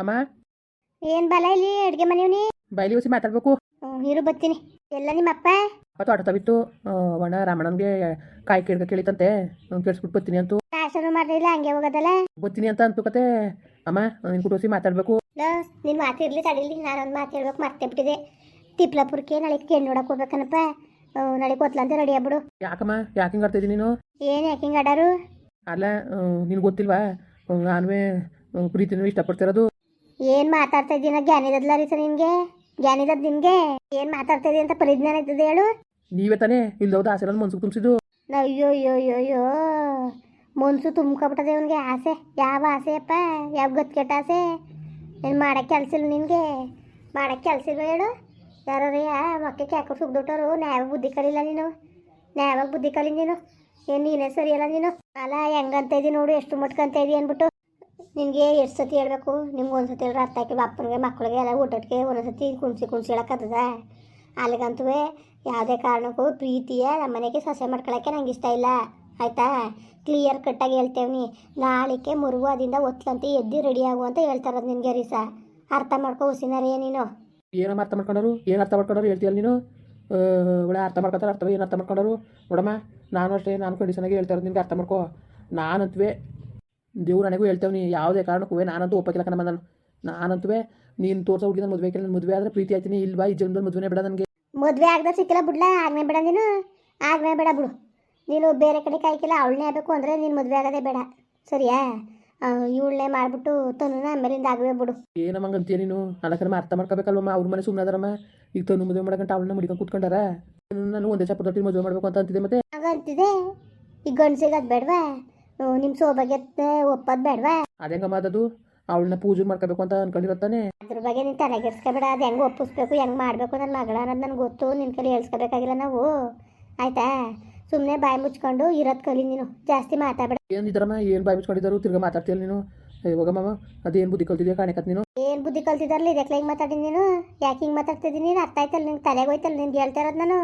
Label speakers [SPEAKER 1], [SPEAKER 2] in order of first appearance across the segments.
[SPEAKER 1] ಅಮ್ಮ
[SPEAKER 2] ಏನ್ ಬಲ ಇಲ್ಲಿ ಅಡ್ಗೆ ಮನೆಯವನಿ?
[SPEAKER 1] ಬೈಲಿ ಉಸಿ ಮಾತಾಡ್ಬೇಕು.
[SPEAKER 2] ಇರು ಬರ್ತೀನಿ. ಎಲ್ಲ ನಿಮ್ಮ
[SPEAKER 1] ಅಪ್ಪ ತೋಟ ತವಿತ್ತು ಒಣ ರಾಮಣ್ಣನ್ಗೆ ಕಾಯಿ ಕೇಳ್ಕ ಕೇಳಿತಂತೆ. ಕೇಳಿಸ್ಬಿಟ್ಟು ಬರ್ತೀನಿ ಅಂತೂ.
[SPEAKER 2] ಕಾಸರು ಮಾಡಿಲ್ಲ ಹಂಗೆ ಹೋಗೋದಲ್ಲ?
[SPEAKER 1] ಬರ್ತೀನಿ ಅಂತ ಅಂತು ಕತೆ. ಅಮ್ಮ ನಿನ್ ಕುಟೋಸಿ ಮಾತಾಡ್ಬೇಕು.
[SPEAKER 2] ನಿನ್ ಮಾತಿರ್ಲಿ ತಡಿಲಿ ನಾನೊಂದು ಮಾತು ಹೇಳ್ಬೇಕು ಮತ್ತೆ ಬಿಟ್ಟಿದೆ. ತಿಪ್ಲಾಪುರಕ್ಕೆ ನಾಳೆ ಕೆಣ್ಣು ನೋಡಕ್ ಹೋಗ್ಬೇಕನಪ್ಪ. ನಾಳೆ ಕೊತ್ಲಂತ ರೆಡಿ ಆಗ್ಬಿಡು.
[SPEAKER 1] ಯಾಕಮ್ಮ ಯಾಕೆ ಹಿಂಗೆ ಆಡ್ತಿದ್ದೀನಿ ನೀನು?
[SPEAKER 2] ಏನ್ ಯಾಕೆ ಹಿಂಗ್ ಆಡಾರು?
[SPEAKER 1] ಅಲ್ಲ ನಿನ್ ಗೊತ್ತಿಲ್ವಾ? ನಾನುವೇ ಪ್ರೀತಿನೂ ಇಷ್ಟಪಡ್ತಿರೋದು
[SPEAKER 2] ಏನ್ ಮಾತಾಡ್ತಾ ಇದ್ದೀನ ಜ್ಞಾನಿದದ್ಲ ರೀ ಸರ್ ನಿನ್ಗೆ ಜ್ಞಾನಿದದ್ ನಿನ್ಗೆ ಏನ್ ಮಾತಾಡ್ತಾ ಇದೀಯ ಅಂತ ಪರಿಜ್ಞಾನ ಇದ್ದದೆ ಹೇಳು.
[SPEAKER 1] ನೀವೇ ತಾನೇ ಇಲ್ದವ್ದು ಆಸೆ ಮನ್ಸು ತುಂಬಿಸಿದ್ದು.
[SPEAKER 2] ಅಯ್ಯೋ ಅಯ್ಯೋ ಅಯ್ಯೋ ಅಯ್ಯೋ. ಮನ್ಸು ತುಂಬ್ಕೊಬಿಟ್ಟದೆ ಇವನಿಗೆ ಆಸೆ. ಯಾವ ಆಸೆಯಪ್ಪ? ಯಾವ ಗತ್ಕೆಟ್ಟ ಆಸೆ? ಏನು ಮಾಡಕ್ಕೆ ಕೆಲಸ ಇಲ್ಲ ನಿನಗೆ? ಮಾಡಕ್ಕೆ ಕೆಲಸ ಇಲ್ಲ ಹೇಳು? ಯಾರು ಮಕ್ಕಕ್ಕೆ ಕ್ಯಾಕ ಸುಗ್ದೊಟ್ಟರು ನ್ಯಾಯ ಬುದ್ಧಿ ಕಲಿಲ್ಲ ನೀನು. ನ್ಯಾಯವಾಗಿ ಬುದ್ಧಿ ಕಲಿ ನೀನು. ಏನು ನೀನೇ ಸರಿಯಲ್ಲ ನೀನು? ಅಲ್ಲ ಹೆಂಗಂತ ಇದೀನಿ ನೋಡು ಎಷ್ಟು ಮಟ್ಕಂತ ಇದೀ ಅಂದ್ಬಿಟ್ಟು. ನಿನಗೆ ಎಷ್ಟು ಸತಿ ಹೇಳಬೇಕು? ನಿಮ್ಗೆ ಒಂದು ಸತಿ ಅರ್ಥ ಆಕಿ ಅಪ್ಪನಿಗೆ, ಮಕ್ಕಳಿಗೆ ಎಲ್ಲ ಊಟಕ್ಕೆ ಒಂದೊಂದು ಸತಿ ಕುಣ್ಸಿ ಕುಣ್ಸಿ ಹೇಳಕ್ಕತ್ತದ ಅಲ್ಲಿಗಂತೂ ಯಾವುದೇ ಕಾರಣಕ್ಕೂ ಪ್ರೀತಿಯ ನಮ್ಮ ಮನೆಗೆ ಸೊಸೆ ಮಾಡ್ಕೊಳಕ್ಕೆ ನಂಗೆ ಇಷ್ಟ ಇಲ್ಲ. ಆಯ್ತಾ? ಕ್ಲಿಯರ್ ಕಟ್ಟಾಗಿ ಹೇಳ್ತೇವ್ನಿ ನಾಳಿಕೆ ಮುರುಗುವದಿಂದ ಒತ್ಲಂತ ಎದ್ದು ರೆಡಿ ಆಗು ಅಂತ ಹೇಳ್ತಾರದು ನಿನಗೆ ರೀಸ. ಅರ್ಥ ಮಾಡ್ಕೊ ಉಸಿನಾರೇ ನೀನು.
[SPEAKER 1] ಏನಮ್ಮ ಅರ್ಥ ಮಾಡ್ಕೊಂಡರು? ಏನು ಅರ್ಥ ಮಾಡ್ಕೊಂಡರು ಹೇಳ್ತೀಯಲ್ಲ ನೀನು? ಒಳ್ಳೆ ಅರ್ಥ ಮಾಡ್ಕೊತಾರೆ ಅರ್ಥ ಏನು ಅರ್ಥ ಮಾಡ್ಕೊಂಡರು? ನೋಡಮ್ಮ, ನಾನು ಅಷ್ಟೇ, ನಾನು ಕಂಡೀಷನಾಗಿ ಹೇಳ್ತಾರೆ ನಿನ್ಗೆ ಅರ್ಥ ಮಾಡ್ಕೋ. ನಾನಂತವೇ ದೇವ್ರು ನನಗೂ ಹೇಳ್ತೇವೆ ಯಾವುದೇ ಕಾರಣಕ್ಕೂ ನಾನಂತೂ ಒಪ್ಪಕ್ಕಿಲ್ಲ ಕಣಮ್ಮ ನಾನು ನಾನಂತೂ ನೀನು ತೋರ್ಸೋ ಹುಡುಗಿ ಮದುವೆ ನನ್ನ ಮದುವೆ ಆದರೆ ಪ್ರೀತಿ ಆಯ್ತೀನಿ ಇಲ್ವಾ ಈ ಜನ್ಮದಲ್ಲಿ ಮದುವೆನೇ ಬೇಡ ನನಗೆ.
[SPEAKER 2] ಮದುವೆ ಆಗದ ಸಿಕ್ಕಿಲ್ಲ ಬಿಡ್ಲಾ ಆಗ್ನೆ ಬೇಡ ನೀನು. ಆಗ್ನೇ ಬೇಡ ಬಿಡು. ನೀನು ಬೇರೆ ಕಡೆ ಕಾಯ್ಕಿಲ್ಲ ಅವಳನ್ನೇ ಆಗಬೇಕು ಅಂದರೆ ನೀನು ಮದುವೆ ಆಗೋದೇ ಬೇಡ. ಸರಿಯಾ? ಇವಳನ್ನೇ ಮಾಡಿಬಿಟ್ಟು ತನ್ನ ಆಮೇಲಿಂದ ಆಗವೇ ಬಿಡು.
[SPEAKER 1] ಏನಮ್ಮ ಅಂತೀಯ ನೀನು? ಅಲ್ಲಕಮ್ಮ ಅರ್ಥ ಮಾಡ್ಕೋಬೇಕಲ್ವಮ್ಮ ಅವ್ರ ಮನೆ ಸುಮ್ಮನೆ ಅದರಮ್ಮ. ಈಗ ತನ್ನ ಮದುವೆ ಮಾಡಕಂಟ ಅವಳನ್ನ ಮುಡಿಕೊಂಡು ಕೂತ್ಕೊಂಡಾರ? ನಾನು ಒಂದೇ ಚಪ್ಪ ತೊಟ್ಟಿ ಮದುವೆ ಮಾಡಬೇಕು ಅಂತ ಅಂತಿದೆ ಮತ್ತೆ?
[SPEAKER 2] ಹಾಗಂತಿದೆ. ಈಗ ಗಂಡಸಿಗೆ ಅದು ಬೇಡವಾ? ನಿಮ್ಮ ಸೋಬಾಗ್ಯತೆ ಒಪ್ಪದ್ ಬೇಡವಾ?
[SPEAKER 1] ಅದೇಂಗಮ್ಮ ಅದದು? ಅವಳನ್ನ ಪೂಜೆ ಮಾಡ್ಕೋಬೇಕು ಅಂತ ಅನ್ಕೊಂಡಿರತ್ತಾನೆ.
[SPEAKER 2] ಅದ್ರ ಬಗ್ಗೆ ನೀನು ತಲೆಗೆಡ್ಸ್ಕೊಬೇಡ ಅದು ಹೆಂಗೆ ಒಪ್ಪಿಸ್ಬೇಕು ಹೆಂಗೆ ಮಾಡಬೇಕು ನನ್ನ ಮಗಳ ಅನ್ನೋದು ನನಗೆ ಗೊತ್ತು ನಿನ್ನ ಕಲಿ ಹೇಳ್ಸ್ಕೊಬೇಕಾಗಿಲ್ಲ ನಾವು. ಆಯ್ತಾ? ಸುಮ್ಮನೆ ಬಾಯಿ ಮುಚ್ಕೊಂಡು ಇರೋದು ಕಲಿ ನೀನು ಜಾಸ್ತಿ ಮಾತಾಡಬೇಡ.
[SPEAKER 1] ಏನಿದ್ರಮ್ಮ ಏನು ಬಾಯಿ ಬಿಚ್ಕೊಂಡಿದ್ದಾರು ತಿರ್ಗಾ ಮಾತಾಡ್ತೀಯಲ್ಲ ನೀನು? ಇವಾಗ ಮಾಮ ಅದೇನು ಬುದ್ಧಿ ಕಲ್ತಿದ್ಯಾ ಕಾಣಕತ್ ನೀನು?
[SPEAKER 2] ಏನ್ ಬುದ್ಧಿ ಕಲ್ತಿದ್ದಾರಲ್ಲ ಇದಕ್ಕೆ ಹಿಂಗೆ ಮಾತಾಡಿ ನೀನು? ಯಾಕೆ ಹಿಂಗೆ ಮಾತಾಡ್ತಿದ್ದೀನಿ ನೀನು? ಅರ್ಥ ಆಯ್ತಲ್ಲ ನಿಂಗೆ ತಲೆಗೆ ಹೋಯ್ತಲ್ಲ ನಿನ್ಗೆ ಹೇಳ್ತಾ ಇರೋದು ನಾನು?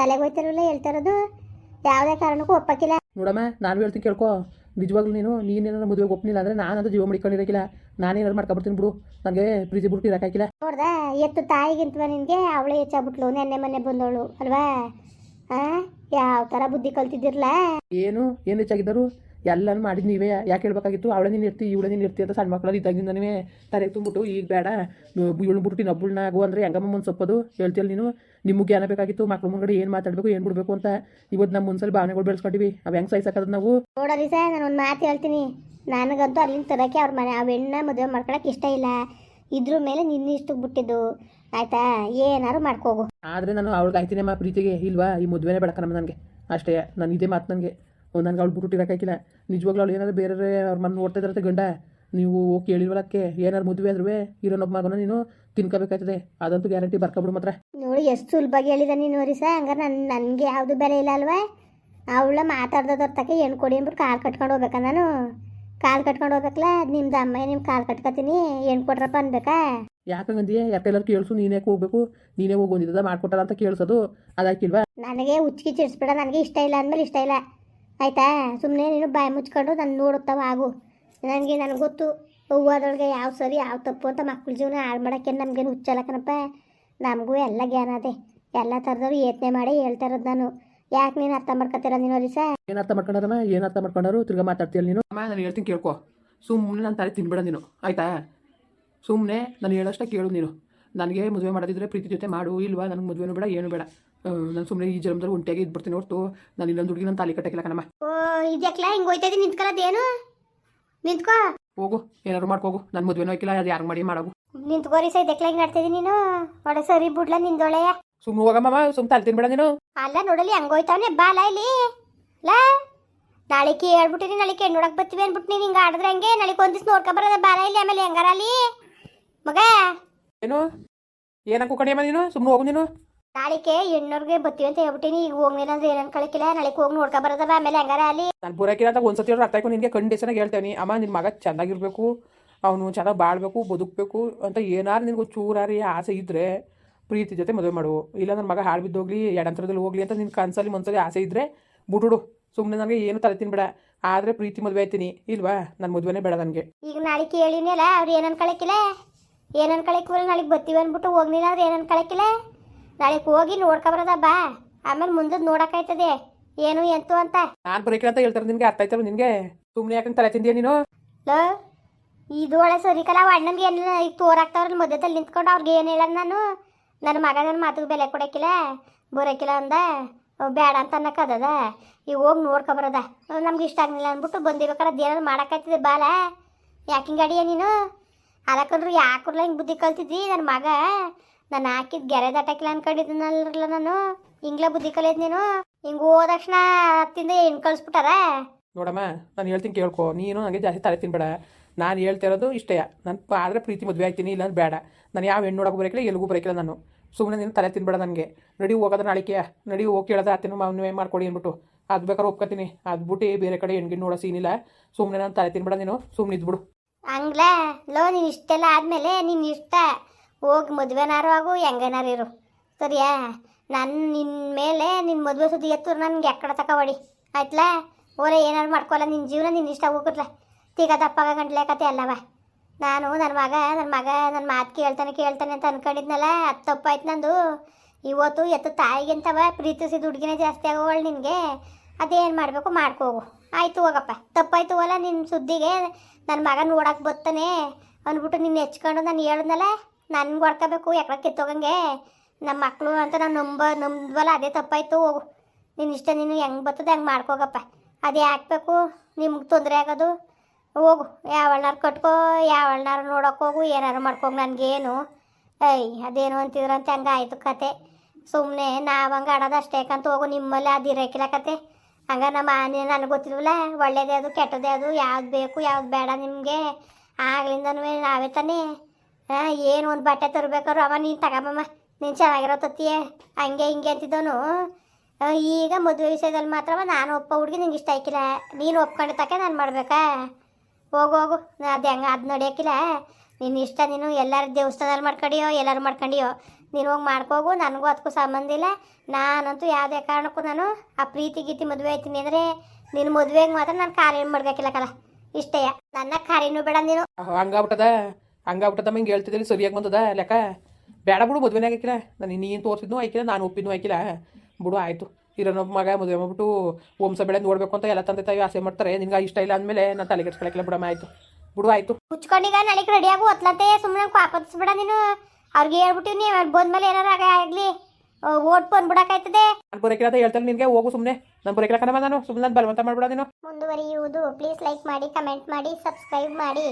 [SPEAKER 2] ತಲೆಗೆ ಹೋಯ್ತಿರಲ್ಲ ಹೇಳ್ತಾ ಇರೋದು? ಯಾವುದೇ ಕಾರಣಕ್ಕೂ ಒಪ್ಪಕ್ಕಿಲ್ಲ.
[SPEAKER 1] ನೋಡಮ್ಮ ನಾನು ಹೇಳ್ತೀನಿ ಕೇಳ್ಕೊ. ನಿಜವಾಗ್ಲೂ ನೀನು ನೀನೇನಾದ್ರು ಮದುವೆಗೆ ಒಪ್ಪಿಲ್ಲ ಅಂದರೆ ನಾನಂತೂ ಜೀವ ಮಡಿಕೊಂಡಿರಕ್ಕಿಲ್ಲ. ನಾನೇನಾದ್ರು ಮಾಡ್ಕೊಬಿಡ್ತೀನಿ ಬಿಡು. ನನಗೆ ಪ್ರೀತಿ ಬಿಟ್ಟು ಇರೋಕ್ಕಾಗಿಲ್ಲ.
[SPEAKER 2] ನೋಡ್ದ ಎತ್ತು ತಾಯಿಗಿಂತವ ನಿನಗೆ ಅವಳು ಹೆಚ್ಚಾಗ್ಬಿಟ್ಲು. ನೆನ್ನೆ ಮೊನ್ನೆ ಬಂದವಳು ಅಲ್ವಾ? ಹಾಂ ಯಾವ ಥರ ಬುದ್ಧಿ ಕಲ್ತಿದ್ದಿರಲ್ಲ
[SPEAKER 1] ಏನು? ಏನು ಹೆಚ್ಚಾಗಿದ್ದರು? ಎಲ್ಲನೂ ಮಾಡಿದ್ ನೀವೇ. ಯಾಕೆ ಹೇಳ್ಬೇಕಾಗಿತ್ತು? ಅವಳೇ ನೀನು ಇರ್ತಿ ಇವಳೇ ನೀನು ಇರ್ತಿ ಅಂತ ಸಣ್ಣ ಮಕ್ಕಳು ಇದ್ದಾಗಿಂದ ನೀವೇ ತಲೆಗೆ ತುಂಬಿಟ್ಟು ಈಗ ಬೇಡ ಇವಳು ಬಿಟ್ಟು ಇನ್ನೊಬ್ಬಳನ್ನ ಆಗು ಅಂದರೆ ಹೆಂಗಮ್ಮ ಮುಂದೆ ಸೊಪ್ಪದು? ಹೇಳ್ತೀಯಲ್ಲ ನೀನು. ನಿಮಗೆ ಜ್ಞಾನ ಬೇಕಾಗಿತ್ತು ಮಕ್ಳು ಮುಂಗಡೆ ಏನು ಮಾತಾಡಬೇಕು ಏನು ಬಿಡಬೇಕು ಅಂತ. ಇವತ್ತು ನಮ್ಮ ಮುನ್ಸಲ್ಲಿ ಭಾವನೆಗಳು ಬೆಳೆಸ್ಕೊಂಡಿವಿ ಅವು ಹೆಂಗೆ ಸಹಿಸಕ್ಕದ ನಾವು?
[SPEAKER 2] ನೋಡೋರಿ ಸರ್ ನಾನು ಒಂದು ಮಾತು ಹೇಳ್ತೀನಿ. ನನಗಂತೂ ಅಲ್ಲಿಂದ ತರೋಕ್ಕೆ ಅವ್ರ ಮನೆ ಆ ಹೆಣ್ಣ ಮದುವೆ ಮಾಡ್ಕೊಳಕ್ಕೆ ಇಷ್ಟ ಇಲ್ಲ. ಇದ್ರ ಮೇಲೆ ನಿನ್ನ ಇಷ್ಟಕ್ಕೆ ಬಿಟ್ಟಿದ್ದು. ಆಯ್ತಾ? ಏನಾರು ಮಾಡ್ಕೋಗು.
[SPEAKER 1] ಆದರೆ ನಾನು ಅವಳಿಗೆ ಆಯ್ತೀನಮ್ಮ ಪ್ರೀತಿಗೆ. ಇಲ್ವಾ? ಈ ಮದುವೆನೇ ಬೇಡಕನಮ್ಮ ನನಗೆ. ಅಷ್ಟೇ ನಾನು ಇದೇ ಮಾತು ನನಗೆ ನನಗೆ ಅವಳು ಬಿಟ್ಟು ಇರೋಕ್ಕಾಗಿಲ್ಲ ನಿಜವಾಗ್ಲೂ ಅವಳು ಏನಾದ್ರು ಬೇರೆ ಅವ್ರ ಮನೆ ನೋಡ್ತಾ ಇದ್ರಂತೆ ಗಂಡ ನೀವು ಓಕೆ ಕೇಳಿಲ್ವಲಕ್ಕೆ ಏನಾರು ಮದುವೆ ಆದ್ರೂ ಇರೋನೊಬ್ಬ ಮಗನ ನೀನು ತಿನ್ಕೋಬೇಕಾಯ್ತದೆ. ಅದಂತೂ ಗ್ಯಾರಂಟಿ ಬರ್ಕೊಬಿಡು ಮಾತ್ರ.
[SPEAKER 2] ನೋಡಿ ಎಷ್ಟು ಸುಲಭವಾಗಿ ಹೇಳಿದ ನೀನು ನೋಡಿ ಸರ್ ಹಂಗಾರೆ ನನ್ನ ನನಗೆ ಯಾವುದು ಬೆಲೆ ಇಲ್ಲ ಅಲ್ವಾ? ಅವಳ ಮಾತಾಡ್ದದ್ರ ತಕ್ಕೆ ಏನು ಕೊಡಿ ಅಂದ್ಬಿಟ್ಟು ಕಾಲು ಕಟ್ಕೊಂಡು ಹೋಗ್ಬೇಕ ನಾನು. ಕಾಲು ಕಟ್ಕೊಂಡು ಹೋಗ್ಬೇಕಲ್ಲ ನಿಮ್ದು ಅಮ್ಮ ನಿಮ್ಮ ಕಾಲು ಕಟ್ಕೊತೀನಿ ಏನು ಕೊಟ್ರಪ್ಪ ಅನ್ಬೇಕಾ
[SPEAKER 1] ಯಾಕಂಗಂದಿಯೇ ಯಾಕೆಲ್ಲರೂ ಕೇಳಿಸು ನೀನೇ ಹೋಗ್ಬೇಕು? ನೀನೇ ಹೋಗಿ ಒಂದಿದ್ದ ಮಾಡ್ಕೊಟ್ಟಾರ ಅಂತ ಕೇಳಿಸೋದು. ಅದಾಕಿಲ್ವಾ
[SPEAKER 2] ನನಗೆ ಉಚ್ಚಿಗೆ ಚಿಡಿಸ್ಬೇಡ ನನಗೆ ಇಷ್ಟ ಇಲ್ಲ ಅಂದಮೇಲೆ ಇಷ್ಟ ಇಲ್ಲ. ಆಯ್ತಾ? ಸುಮ್ಮನೆ ನೀನು ಬಾಯಿ ಮುಚ್ಕೊಂಡು ನಾನು ನೋಡುತ್ತವ ಆಗು. ನನಗೆ ನನಗೆ ಗೊತ್ತು ಹೂವದೊಳಗೆ ಯಾವ ಸರಿ ಯಾವ ತಪ್ಪು ಅಂತ ಮಕ್ಕಳ ಜೀವನ ಹಾಳು ಮಾಡೋಕ್ಕೆ ನಮಗೇನು ಹುಚ್ಚಲ್ಲ ಕಣಪ್ಪ. ನಮಗೂ ಎಲ್ಲ ಜ್ಞಾನ ಅದೇ. ಎಲ್ಲ ಥರದವ್ರು ಯತ್ನೆ ಮಾಡಿ ಹೇಳ್ತಾ ಇರೋದು ನಾನು. ಯಾಕೆ ನೀನು ಅರ್ಥ ಮಾಡ್ಕೊತೀರ ನೀನು ರೀ ಸರ್
[SPEAKER 1] ಏನು ಅರ್ಥ ಮಾಡ್ಕೊಂಡಾರಮ್ಮ? ಏನು ಅರ್ಥ ಮಾಡ್ಕೊಂಡಾರು? ತಿರ್ಗಾ ಮಾತಾಡ್ತೀಯಲ್ಲ ನೀನು? ಅಮ್ಮ ನಾನು ಹೇಳ್ತೀನಿ ಕೇಳ್ಕೊ. ಸುಮ್ಮನೆ ನಾನು ತಲೆ ತಿನ್ಬೇಡ ನೀನು. ಆಯಿತಾ? ಸುಮ್ಮನೆ ನಾನು ಹೇಳೋಷ್ಟ ಕೇಳು ನೀನು. ನನಗೆ ಮದುವೆ ಮಾಡೋದಿದ್ರೆ ಪ್ರೀತಿ ಜೊತೆ ಮಾಡು ಇಲ್ವಾ? ನನಗೆ ಮದುವೆನೂ ಬೇಡ ಏನು ಬೇಡ. ನಾನು ಸುಮ್ಮನೆ ಈ ಜನ್ಮದಲ್ಲಿ ಒಂಟಿಯಾಗಿ ಇದ್ಬಿಡ್ತೀನಿ ಹೊರತು. ನಾನು ಇನ್ನೊಂದು ಹುಡುಗಿ ನನ್ನ ತಾಲಿ ಕಟ್ಟಕ್ಕಿಲ್ಲ ಕಣಮ್ಮ.
[SPEAKER 2] ಓ ಇದಕ್ಲ ಹಿಂಗೆ ಹೋಯ್ತಾ ಇದ್ದೀನಿ ನಿಂತ್ಕೊಳ್ಳೋದೇನು ನಿಂತ್ಕೋ.
[SPEAKER 1] ಹೋಗು ಏನಾದ್ರು ಮಾಡ್ಕೋಗು ನನ್ನ ಮದುವೆನೂ ಹಾಕಿಲ್ಲ ಅದು ಯಾರು ಮಾಡಿ ಮಾಡೋಗು?
[SPEAKER 2] ನಿಂತ್ಕೋರಿ ಸೈ ದೆಕ್ಲ ಹಿಂಗೆ ಆಡ್ತಿದ್ದೀನಿ ನೀನು. ಒಡೆ ಸರಿ ಬಿಡ್ಲ ನಿಂದೊಳೆಯ
[SPEAKER 1] ಸುಮ್ಮನೆ ಹೋಗಮ್ಮ ಸುಮ್ಮನೆ ತಲೆ ತಿನ್ಬೇಡ ನೀನು.
[SPEAKER 2] ಅಲ್ಲ ನೋಡಲಿ ಹಂಗೋಯ್ತಾವನೆ ಬಾಲ ಇಲ್ಲಿ. ಲಾ. ನಾಳೆಗೆ ಹೇಳ್ಬಿಟ್ಟಿನಿ ನಾಳೆಗೆ ಹೆಣ್ಣು ನೋಡಕ್ ಬರ್ತೀವಿ ಅನ್ಬಿಟ್ಟು ನೀನು ಹಿಂಗೆ ಆಡಿದ್ರೆ ಹಂಗೆ? ನಾಳೆಗೆ ಒಂದಿವ್ಸ ನೋಡ್ಕೊ ಬರೋದ ಬಾಲ ಇಲ್ಲಿ ಆಮೇಲೆ ಹೆಂಗಾರ ಅಲ್ಲಿ? ಮಗ.
[SPEAKER 1] ಏನು? ಏನಕ್ಕೂ ಕಡಿಯಮ್ಮ ನೀನು? ಸುಮ್ಮನೆ ಹೋಗು ನೀನು.
[SPEAKER 2] ನಾಳೆಗೆ ಹೆಣ್ಣವ್ರಿಗೆ ಬತ್ತೀವಿ ಅಂತ ಹೇಳ್ಬಿಟ್ಟಿನಿ. ಈಗ ಹೋಗ್ಲಿಲ್ಲ ಅಂದ್ರೆ ಏನೇನ್ ಕಳಕಿಲ್ಲ. ನಾಳೆಗೆ ಹೋಗಿ ನೋಡ್ಕೊ ಬರೋದವ. ಆಮೇಲೆ ಹಂಗಾರ ಅಲ್ಲಿ.
[SPEAKER 1] ನಾನು ಬರೋಕಿಲ್ಲ ಅಂತ ಒಂದ್ಸತಿ ಅವ್ರು ಅರ್ಥ ಆಯ್ಕೊಂಡು ನಿನಗೆ ಕಂಡೀಷನಾಗಿ ಹೇಳ್ತೇನೆ. ಅಮ್ಮ ನಿನ್ನ ಮಗ ಚೆನ್ನಾಗಿರ್ಬೇಕು. ಅವನು ಚೆನ್ನಾಗಿ ಬಾಳ್ಬೇಕು ಬದುಕಬೇಕು ಅಂತ ಏನಾರು ನಿನಗೆ ಚೂರಾರಿ ಆಸೆ ಇದ್ದರೆ ಪ್ರೀತಿ ಜೊತೆ ಮದುವೆ ಮಾಡು. ಇಲ್ಲ ನನ್ನ ಮಗ ಹಾಳು ಬಿದ್ದೋಗ್ಲಿ ಎಡಂತರದಲ್ಲಿ ಹೋಗ್ಲಿ ಅಂತ ನಿನ್ನ ಕನ್ಸಲ್ಲಿ ಒಂದ್ಸತಿ ಆಸೆ ಇದ್ದರೆ ಬಿಟ್ಬಿಡು. ಸುಮ್ಮನೆ ನನಗೆ ಏನು ತಲೆ ತಿನ್ಬೇಡ. ಆದರೆ ಪ್ರೀತಿ ಮದುವೆ ಆಯ್ತೀನಿ. ಇಲ್ವಾ? ನನ್ನ ಮದುವೆನೇ ಬೇಡ ನನಗೆ.
[SPEAKER 2] ಈಗ ನಾಳೆ ಕೇಳಿನಲ್ಲ ಅವ್ರು ಏನು ಕಳಕಿಲ್ಲ? ಏನು ಅನ್ಕೊಳಕಿಲ್ಲ ನಾಳೆಗೆ ಬರ್ತೀವಿ ಅಂದ್ಬಿಟ್ಟು ಹೋಗ್ಲಿಲ್ಲ ಅವ್ರು ಏನು ಅನ್ಕೊಳಕಿಲ್ಲ ನಾಳೆಗೆ ಹೋಗಿ ನೋಡ್ಕೊಬರದ ಬಾ. ಆಮೇಲೆ ಮುಂದೆ ನೋಡಕಾಯ್ತದೆ ಏನು ಎಂತು ಅಂತ.
[SPEAKER 1] ನಾನ್ ಬರೋಕಿಲ್ಲ ಅಂತ ಹೇಳ್ತಾರೆ ನಿನ್ಗೆ ಅರ್ಥ ಆಯ್ತಲ್ಲ ನಿನ್ಗೆ? ಸುಮ್ನೆ ಯಾಕಂತ ತಲೆ ತಿಂದಿಯ ನೀನು?
[SPEAKER 2] ಲೋ ಇದು ಒಳ್ಳೆ ಸರಿಕಲ್ಲ ಅವ ಅಣ್ಣನ್ಗೆ ಏನ ಈಗ ತೋರಾಕ್ತವ್ರಲ್ಲ ಮಧ್ಯದಲ್ಲಿ ನಿಂತ್ಕೊಂಡು ಅವ್ರಿಗೆ ಏನು ಹೇಳೋದು ನಾನು? ನನ್ನ ಮಗ ನನ್ನ ಮಾತಿಗೆ ಬೆಲೆ ಕೊಡಕಿಲ್ಲ ಬರೋಕ್ಕಿಲ್ಲ ಅಂದ. ಬೇಡ ಅಂತ ಅನ್ನಕ್ಕದದ ಈಗ ಹೋಗಿ ನೋಡ್ಕೊಬರದ ನಮ್ಗೆ ಇಷ್ಟ ಆಗಲಿಲ್ಲ ಅಂದ್ಬಿಟ್ಟು ಬಂದಿರ್ಬೇಕಾರೆ ಅದೇನಾದ್ರು ಮಾಡೋಕ್ಕಾಯ್ತದೆ ಬಾಲ. ಯಾಕಿಂಗ್ ಅಡಿಯ ನೀನು? ಅದಕ್ಕಂದ್ರೆ ಯಾಕುರ್ಲ ಹಿಂಗೆ ಬುದ್ಧಿ ಕಲ್ತಿದ್ದಿ ನನ್ನ ಮಗ? ನಾನು ಹಾಕಿದ ಗೆರೆ ದಟಕಿಲ್ಲ ಅನ್ಕೊಂಡಿದ್ದೀನಲ್ಲ ನಾನು. ಹಿಂಗ್ಲೇ ಬುದ್ಧಿ ಕಲಿಯೋದು ನೀನು. ಹಿಂಗೆ ಹೋದ ತಕ್ಷಣ ಹತ್ತಿಂದ ಹೆಣ್ಣು ಕಳಿಸ್ಬಿಟ್ಟಾರ?
[SPEAKER 1] ನೋಡಮ್ಮ ನಾನು ಹೇಳ್ತೀನಿ ಕೇಳ್ಕೊ. ನೀನು ನನಗೆ ಜಾಸ್ತಿ ತಲೆ ತಿನ್ಬೇಡ. ನಾನು ಹೇಳ್ತಿರೋದು ಇಷ್ಟೇ. ನಾನು ಆದರೆ ಪ್ರೀತಿ ಮದುವೆ ಆಗ್ತೀನಿ ಇಲ್ಲ ಬೇಡ. ನಾನು ಯಾವ ಹೆಣ್ಣು ನೋಡೋಕೆ ಬರೋಕಿಲ್ಲ ಎಲ್ಲಿಗೂ ಬರೋಕಿಲ್ಲ ನಾನು. ಸುಮ್ಮನೆ ನೀನು ತಲೆ ತಿನ್ಬೇಡ ನನಗೆ. ನಡಿ ಹೋಗೋದ ನಾಳಿಕೆ. ನಡಿ ಹೋಗಿ ಕೇಳೋದು ಆತೇನು ಮದುವೆ ಮಾಡ್ಕೊಡಿ ಅಂದ್ಬಿಟ್ಟು. ಅದು ಬೇಕಾದ್ರೆ ಒಪ್ಕೊತೀನಿ. ಅದು ಬಿಟ್ಟು ಬೇರೆ ಕಡೆ ಹೆಣ್ಗಿನ್ ನೋಡೋ ಸೀನಿಲ್ಲ ಸುಮ್ಮನೆ ನಾನು ತಲೆ ತಿನ್ಬೇಡ ನೀನು. ಸುಮ್ಮನೆ ಇದ್ಬಿಡು.
[SPEAKER 2] ಹಂಗ್ಲಾ ಲೋ ನೀನು ಇಷ್ಟೆಲ್ಲ ಆದಮೇಲೆ ನೀನು ಇಷ್ಟ. ಹೋಗಿ ಮದುವೆನಾರು ಆಗು, ಹೆಂಗನಾರು ಇರು. ಸರಿಯಾ? ನನ್ನ ನಿನ್ನ ಮೇಲೆ ನಿನ್ನ ಮದುವೆ ಸುದ್ದಿ ಎತ್ತು ನನಗೆ ತಕ ತಗೊಬಡಿ ಆಯ್ತಲ್ಲ ಓರೆ ಏನಾರು ಮಾಡ್ಕೊಲ್ಲ ನಿನ್ನ ಜೀವನ ನಿನ್ನ ಇಷ್ಟ ಹೋಗಿರ್ಲ ತೀಗ ದಪ್ಪಾಗ ಗಂಟ್ಲೆ ಕತೆ ಅಲ್ಲವ. ನಾನು ನನ್ನ ಮಗ ನನ್ನ ಮಗ ನನ್ನ ಮಾತು ಕೇಳ್ತಾನೆ ಕೇಳ್ತಾನೆ ಅಂತ ಅನ್ಕೊಂಡಿದ್ನಲ್ಲ, ಅದು ತಪ್ಪಾಯ್ತು ನಂದು. ಇವತ್ತು ಎತ್ತು ತಾಯಿಗಿಂತವ ಪ್ರೀತಿಸಿದ ಹುಡುಗಿನೇ ಜಾಸ್ತಿ ಆಗೋವಳು ನಿನಗೆ. ಅದೇನು ಮಾಡಬೇಕು ಮಾಡ್ಕೋಗು ಆಯಿತು ಹೋಗಪ್ಪ. ತಪ್ಪಾಯ್ತು ಅಲ್ಲ ನಿನ್ನ ಸುದ್ದಿಗೆ ನನ್ನ ಮಗ ನೋಡಕ್ಕೆ ಬರ್ತಾನೆ ಅಂದ್ಬಿಟ್ಟು ನಿನ್ನ ಹೆಚ್ಕೊಂಡು ನಾನು ಹೇಳಿದ್ನಲ್ಲ ನನ್ಗೆ ಹೊಡ್ಕೋಬೇಕು, ಯಾಕೆ ಕಿತ್ತೋಗಂಗೆ? ನಮ್ಮ ಮಕ್ಕಳು ಅಂತ ನಾನು ನಂಬ ನಂಬಲ್ಲ ಅದೇ ತಪ್ಪಾಯ್ತು. ಹೋಗು. ನಿನ್ನ ಇಷ್ಟ, ನೀನು ಹೆಂಗೆ ಬರ್ತದೆ ಹಂಗೆ ಮಾಡ್ಕೋಗಪ್ಪ. ಅದೇ ಹಾಕ್ಬೇಕು, ನಿಮ್ಗೆ ತೊಂದರೆ ಆಗೋದು. ಹೋಗು. ಯಾವಳ್ನಾರು ಕಟ್ಕೋ ಯಾವಳ್ನಾರು ನೋಡೋಕೆ ಹೋಗು, ಏನಾರು ಮಾಡ್ಕೋ ನನಗೇನು. ಏಯ್, ಅದೇನು ಅಂತಿದ್ರಂತೆ ಹಂಗೆ ಆಯಿತು ಕತೆ. ಸುಮ್ಮನೆ ನಾವು ಹಂಗೆ ಆಡೋದು ಅಷ್ಟೇ ಯಾಕಂತ ಹೋಗು, ನಿಮ್ಮಲ್ಲಿ ಅದು ಇರೋಕಿಲ್ಲ ಕತೆ. ಹಂಗ ನಮ್ಮ ಆನೆ ನನಗೆ ಗೊತ್ತಿಲ್ವಲ್ಲ? ಒಳ್ಳೇದೇ ಅದು, ಕೆಟ್ಟದೇ ಅದು, ಯಾವ್ದು ಬೇಕು, ಯಾವ್ದು ಬೇಡ ನಿಮಗೆ. ಆಗ್ಲಿಂದನೂ ನಾವೇ ತಾನೇ. ಹಾಂ ಏನು ಒಂದು ಬಟ್ಟೆ ತರಬೇಕಾದ್ರು ಅವ ನೀನು ತಗೊಂಬಮ್ಮ. ನೀನು ಚೆನ್ನಾಗಿರೋ ತತ್ತಿಯೇ. ಹಂಗೆ ಹಿಂಗೆ ಅಂತಿದ್ದವನು. ಈಗ ಮದುವೆ ವಿಷಯದಲ್ಲಿ ಮಾತ್ರ ನಾನು ಒಪ್ಪ ಹುಡುಗಿ, ನಿಂಗೆ ಇಷ್ಟ ಆಯ್ಕಿಲ್ಲ. ನೀನು ಒಪ್ಕೊಂಡಿದ್ದಕ್ಕೆ ನಾನು ಮಾಡಬೇಕಾ? ಹೋಗು ಹೋಗು. ಅದು ಹೆಂಗೆ, ಅದು ನಡೆಯೋಕ್ಕಿಲ್ಲ ನಿನ್ನ ಇಷ್ಟ, ನೀನು ಎಲ್ಲರ ದೇವಸ್ಥಾನದಲ್ಲಿ ಮಾಡ್ಕೊಂಡಿಯೋ, ಎಲ್ಲರೂ ಮಾಡ್ಕೊಂಡಿಯೋ. ನೀನು ಹೋಗಿ ಮಾಡ್ಕೋಗು, ನನಗೂ ಅದಕ್ಕೂ ಸಂಬಂಧ ಇಲ್ಲ. ನಾನಂತೂ ಯಾವುದೇ ಕಾರಣಕ್ಕೂ ನಾನು ಆ ಪ್ರೀತಿ, ಗೀತಿ ಮದುವೆ ಆಯ್ತೀನಿ ಅಂದರೆ ನಿನ್ನ ಮದುವೆಗೆ ಮಾತ್ರ ನಾನು ಕಾರ್ಯ ಮಾಡ್ಬೇಕಿಲ್ಲಕಲ್ಲ ಇಷ್ಟೇ. ನನ್ನ ಕಾರ್ಯನೂ ಬೇಡ ನೀನು.
[SPEAKER 1] ಹಂಗಾಗ್ಬಿಟ್ಟದ? ಹಂಗಾಗ್ಬಿಟ್ಟದ ಹಿಂಗೆ ಹೇಳ್ತಿದ್ದಲ್ಲಿ ಸರಿಯಾಗಿ ಬಂದದ ಲೆಕ್ಕ. ಬೇಡ ಬಿಡು ಮದುವೆನೇ ಆಗಿಲ್ಲ ನಾನು ನೀನು ತೋರಿಸಿದ್ನು ಆಯ್ಕಿಲ್ಲ ನಾನು ಒಪ್ಪಿದ್ನು ಆಯ್ಕಿಲ್ಲ ಬಿಡು ಆಯಿತು. ಇರೋನೊಬ್ಬ ಮಗ ಮದುವೆ ಮಾಡ್ಬಿಟ್ಟು ಓಮ್ಸ ಬೆಳೆ ನೋಡಬೇಕು ಅಂತ ಎಲ್ಲ ತಂದೆ ತಾಯಿ ಆಸೆ ಮಾಡ್ತಾರೆ. ನಿನ್ಗೆ ಇಷ್ಟ ಇಲ್ಲ ಅಂದಮೇಲೆ ನಾನು ತಲೆ ಕೆಡ್ಸ್ಕೊಳಕ್ಕಿಲ್ಲ ಬಿಡಮ್ಮ ಆಯಿತು. ಬಿಡು ಆಯಿತು.
[SPEAKER 2] ಮುಚ್ಕೊಂಡೀಗ ನಾಳೆಗೆ ರೆಡಿ ಆಗು ಒತ್ಲತ್ತೆ ಸುಮ್ಮನೆ ಬಿಡ ನೀನು. ಅವ್ರಿಗೆ ಹೇಳ್ಬಿಟ್ಟಿವ್ನಿ ಬಂದ್ಮೇಲೆ ಏನಾರ ಆಗ ಆಗಲಿ. ಓಟ್ ಬಂದ್ಬಿಡಕ್ಕಾಯ್ತದೆ.
[SPEAKER 1] ನಾನು ಬರೋಕಿಲ್ಲ ಅಂತ ಹೇಳ್ತಾರೆ ನಿನಗೆ ಹೋಗು ಸುಮ್ಮನೆ ನಾನು ಬರೋಕಿಲ್ಲ ಕಣಮ್ಮ ನಾನು ಸುಮ್ಮನೆ ನಾನು ಬಲವಂತ ಮಾಡ್ಬಿಡ ನೀನು.
[SPEAKER 2] ಮುಂದುವರಿಯುವುದು. ಪ್ಲೀಸ್ ಲೈಕ್ ಮಾಡಿ ಕಮೆಂಟ್ ಮಾಡಿ ಸಬ್ಸ್ಕ್ರೈಬ್ ಮಾಡಿ.